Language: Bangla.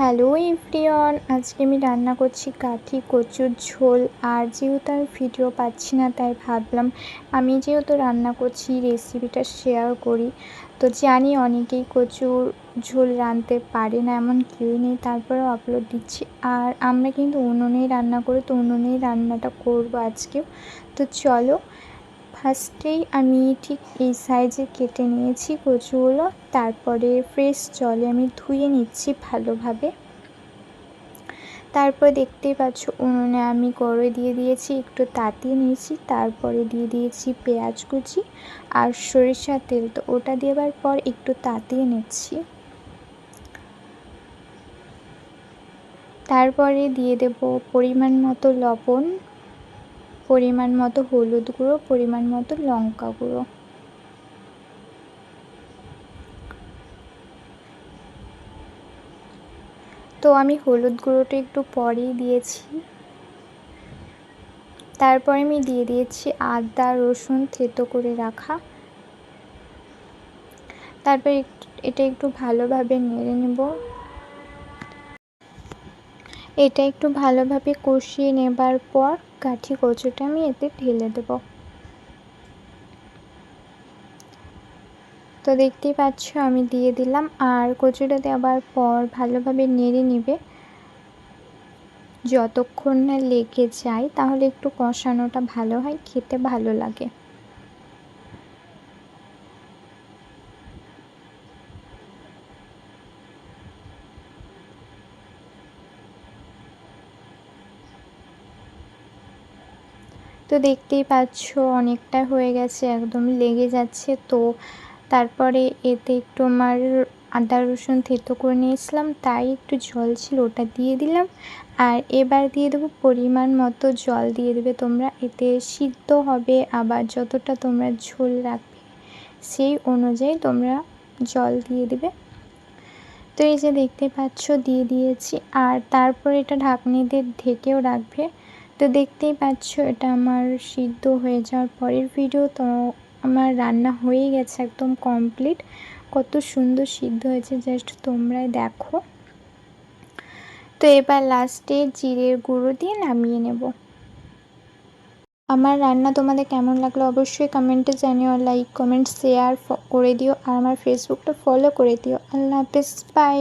হ্যালো এভরিওয়ান, আজকে আমি রান্না করছি কাঠি কচুর ঝোল। আর যেহেতু আমি ভিডিও পাচ্ছি না, তাই ভাবলাম আমি যেহেতু রান্না করছি রেসিপিটা শেয়ার করি। তো জানি অনেকেই কচুর ঝোল রাঁধতে পারে না, এমন কেউই নেই। তারপরেও আপলোড দিচ্ছি। আর আমরা কিন্তু উনুনেই রান্না করি, তো উনুনেই রান্নাটা করব আজকেও। তো চলো ফার্স্টেই আমি ঠিক এই সাইজে কেটে নিয়েছি কচুগুলো, তারপরে ফ্রেশ জলে আমি ধুয়ে নিচ্ছি ভালোভাবে। তারপর দেখতেই পাচ্ছ উনুনে আমি কড়াই দিয়ে দিয়েছি, একটু তাতিয়ে নিয়েছি, তারপরে দিয়ে দিয়েছি পেঁয়াজ কুচি আর সরিষার তেল। তো ওটা দেওয়ার পর একটু তাতিয়ে নিচ্ছি। তারপরে দিয়ে দেব পরিমাণ মতো লবণ পরিমাণ মতো হলুদ গুঁড়ো, পরিমাণ মতো লঙ্কা গুঁড়ো। তো আমি হলুদ গুঁড়োটা একটু পরেই দিয়েছি। তারপরে আমি দিয়ে দিয়েছি আদা, রসুন থেতো করে রাখা। তারপর এটা একটু ভালোভাবে নেড়ে নেব। এটা একটু ভালোভাবে কষিয়ে নেবার পর কাঠি কচুটা আমি এতে ঢেলে দেব। তো দেখতেই পাচ্ছ, আমি দিয়ে দিলাম। আর কচুটা দেওয়ার পর ভালোভাবে নেড়ে নেবে। যতক্ষণ না লেগে যায়, তাহলে একটু কষানোটা ভালো হয়, খেতে ভালো লাগে। তো দেখতেই পাচ্ছ অনেকটা হয়ে গেছে, একদম লেগে যাচ্ছে। তো তারপরে এতে একটু আমার আদা, রসুন থেতো করে নিয়েছিলাম, তাই একটু জল ছিল, ওটা দিয়ে দিলাম। আর এবার দিয়ে দেবো পরিমাণ মতো জল দিয়ে দেবে তোমরা, এতে সিদ্ধ হবে আবার যতটা তোমরা ঝোল রাখবে সেই অনুযায়ী তোমরা জল দিয়ে দেবে। তো এই যে দেখতে পাচ্ছ, দিয়ে দিয়েছি। আর তারপর এটা ঢাকনি দিয়ে ঢেকেও রাখবে। তো দেখতেই পাচ্ছ, এটা আমার সিদ্ধ হয়ে যাওয়ার পরের ভিডিও তো আমার রান্না হয়ে গেছে একদম কমপ্লিট কত সুন্দর সিদ্ধ হয়েছে জাস্ট তোমরাই দেখো। তো এবার লাস্টে জিরের গুঁড়ো দিয়ে নামিয়ে নেব। আমার রান্না তোমাদের কেমন লাগল অবশ্যই কমেন্টে জানিও লাইক কমেন্ট শেয়ার করে দিও, আর আমার ফেসবুকটা ফলো করে দিও। আল্লাহ হাফেজ বাই